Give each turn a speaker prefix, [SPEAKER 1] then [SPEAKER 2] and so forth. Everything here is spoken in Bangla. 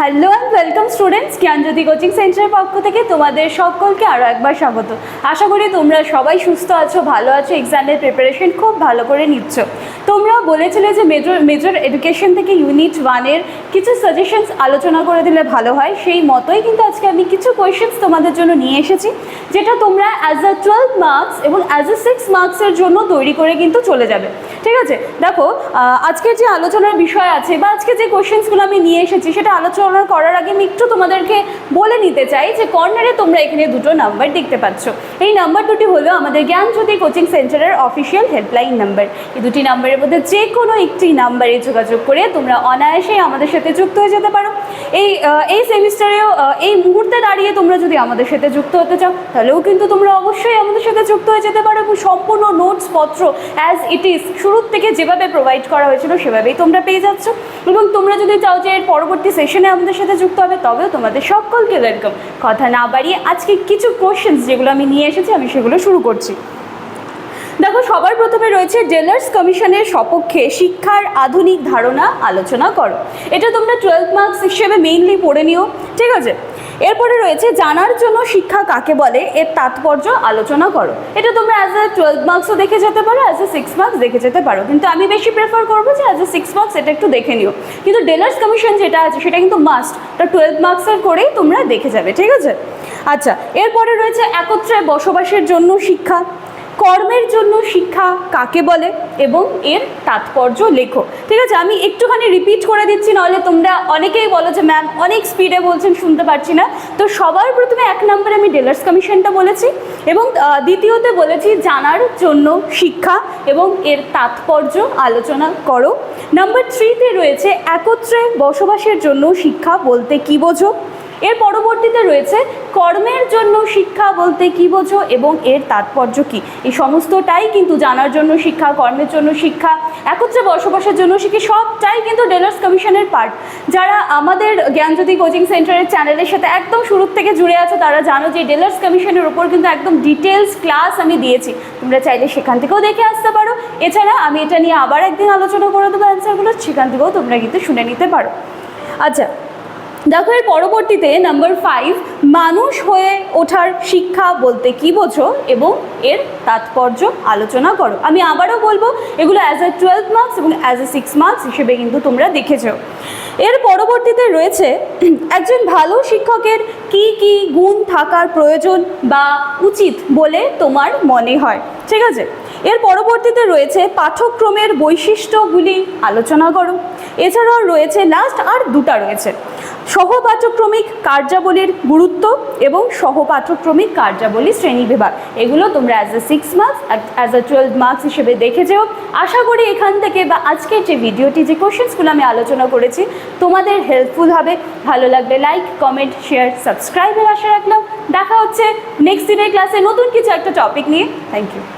[SPEAKER 1] Hello and welcome students Gyanjyoti coaching সেন্টারের পক্ষ থেকে তোমাদের সকলকে আরও একবার স্বাগত। আশা করি তোমরা সবাই সুস্থ আছো, ভালো আছো এক্সামের প্রিপারেশন খুব ভালো করে নিচ্ছ। তোমরা বলেছিলে যে মেজর মেজর এডুকেশন থেকে ইউনিট ওয়ানের কিছু সাজেশনস আলোচনা করে দিলে ভালো হয়। সেই মতোই কিন্তু আজকে আমি কিছু কোয়েশ্চেন্স তোমাদের জন্য নিয়ে এসেছি, যেটা তোমরা অ্যাজ আ টুয়েলভ মার্কস এবং অ্যাজ আ সিক্স মার্কসের জন্য তৈরি করে কিন্তু চলে যাবে। ঠিক আছে? দেখো আজকের যে আলোচনার বিষয় আছে বা আজকে যে কোয়েশ্চেন্সগুলো আমি নিয়ে এসেছি, সেটা আলোচনা করার আগে আমি একটু তোমাদেরকে বলে নিতে চাই যে কর্নারে তোমরা এখানে দুটো নাম্বার দেখতে পাচ্ছ। এই নাম্বার দুটি হলো আমাদের জ্ঞানজ্যোতি কোচিং সেন্টারের অফিসিয়াল হেল্পলাইন নাম্বার। এই দুটি নাম্বারের মধ্যে যে কোনো একটি নাম্বারে যোগাযোগ করে তোমরা অনায়াসেই আমাদের সাথে যুক্ত হয়ে যেতে পারো। এই এই সেমিস্টারেও এই মুহূর্তে দাঁড়িয়ে তোমরা যদি আমাদের সাথে যুক্ত হতে চাও, তাহলেও কিন্তু তোমরা অবশ্যই আমাদের সাথে যুক্ত হয়ে যেতে পারো এবং সম্পূর্ণ নোটস পত্র অ্যাজ ইট ইজ শুরুর থেকে যেভাবে প্রোভাইড করা হয়েছিল সেভাবেই তোমরা পেয়ে যাচ্ছ। এবং তোমরা যদি চাও যে এর পরবর্তী সেশনে আমাদের সাথে যুক্ত হবে, তবেও তোমাদের সকলকে ওয়েলকাম কথা না বাড়িয়ে আজকে কিছু কোশ্চেন্স যেগুলো আমি নিয়ে এসেছি, আমি সেগুলো শুরু করছি। দেখো, সবার প্রথমে রয়েছে জেলার্স কমিশনের সপক্ষে শিক্ষার আধুনিক ধারণা আলোচনা করো। এটা তোমরা টুয়েলভ মার্কস হিসেবে মেইনলি পড়ে নিও, ঠিক আছে? এরপরে রয়েছে, জানার জন্য শিক্ষা কাকে বলে? এর তাৎপর্য আলোচনা করো। এটা তোমরা অ্যাজ এ টুয়েলভ মার্কসও দেখে যেতে পারো অ্যাজ এ সিক্স মার্কস দেখে যেতে পারো। কিন্তু আমি বেশি প্রেফার করব যে অ্যাজ এ সিক্স মার্কস এটা একটু দেখে নিও। কিন্তু ডেলার্স কমিশন যেটা আছে, সেটা কিন্তু মাস্ট ওটা টুয়েলভ মার্কসের করেই তোমরা দেখে যাবে, ঠিক আছে? আচ্ছা এরপরে রয়েছে, একত্রে বসবাসের জন্য শিক্ষা। কর্মের জন্য শিক্ষা কাকে বলে এবং এর তাৎপর্য লেখো ঠিক আছে, আমি একটুখানি রিপিট করে দিচ্ছি, নাহলে তোমরা অনেকেই বলো যে ম্যাম অনেক স্পিডে বলছেন, শুনতে পারছি না। তো সবার প্রথমে এক নম্বরে আমি ডেলার্স কমিশনটা বলেছি এবং দ্বিতীয়তে বলেছি, জানার জন্য শিক্ষা এবং এর তাৎপর্য আলোচনা করো। নাম্বার থ্রিতে রয়েছে, একত্রে বসবাসের জন্য শিক্ষা বলতে কী বোঝো? এর পরবর্তীতে রয়েছে, কর্মের জন্য শিক্ষা বলতে কি বোঝো এবং এর তাৎপর্য কি? এই সমস্তটাই কিন্তু জানার জন্য শিক্ষা, কর্মের জন্য শিক্ষা, একত্রে বসবাসের জন্য শিখি সবটাই কিন্তু ডেলার্স কমিশনের পার্ট যারা আমাদের জ্ঞানজ্যোতি কোচিং সেন্টারের চ্যানেলের সাথে একদম শুরুর থেকে জুড়ে আছে, তারা জানো যে ডেলার্স কমিশনের উপর কিন্তু একদম ডিটেলস ক্লাস আমি দিয়েছি। তোমরা চাইলে সেখান থেকেও দেখে আসতে পারো। এছাড়া আমি এটা নিয়ে আবার একদিন আলোচনা করে দেবো অ্যান্সারগুলো সেখান থেকেও তোমরা কিন্তু শুনে নিতে পারো। আচ্ছা দেখো এর পরবর্তীতে নাম্বার ফাইভ মানুষ হয়ে ওঠার শিক্ষা বলতে কি বোঝো এবং এর তাৎপর্য আলোচনা করো। আমি আবারও বলব, এগুলো অ্যাজ এ টুয়েলভ মার্কস এবং অ্যাজ এ সিক্স মার্কস হিসেবে কিন্তু তোমরা দেখেছ। এর পরবর্তীতে রয়েছে, একজন ভালো শিক্ষকের কি কি গুণ থাকার প্রয়োজন বা উচিত বলে তোমার মনে হয়। ঠিক আছে? এর পরবর্তীতে রয়েছে পাঠ্যক্রমের বৈশিষ্ট্যগুলি আলোচনা করো। এছাড়াও রয়েছে লাস্ট আর দুটা রয়েছে। সহপাঠ্যক্রমিক কার্যাবলীর গুরুত্ব এবং সহপাঠ্যক্রমিক কার্যাবলী শ্রেণীবিভাগ এগুলো তোমরা as a six marks as a twelve marks হিসেবে দেখে যেও আশা করি এখান থেকে বা আজকের যে ভিডিওটি যে কোশ্চেন্সগুলো আমি আলোচনা করেছি, তোমাদের হেল্পফুল হবে। ভালো লাগলে লাইক কমেন্ট শেয়ার সাবস্ক্রাইবের আশা রাখলাম। দেখা হচ্ছে নেক্সট দিনের ক্লাসে নতুন কিছু একটা টপিক নিয়ে। Thank you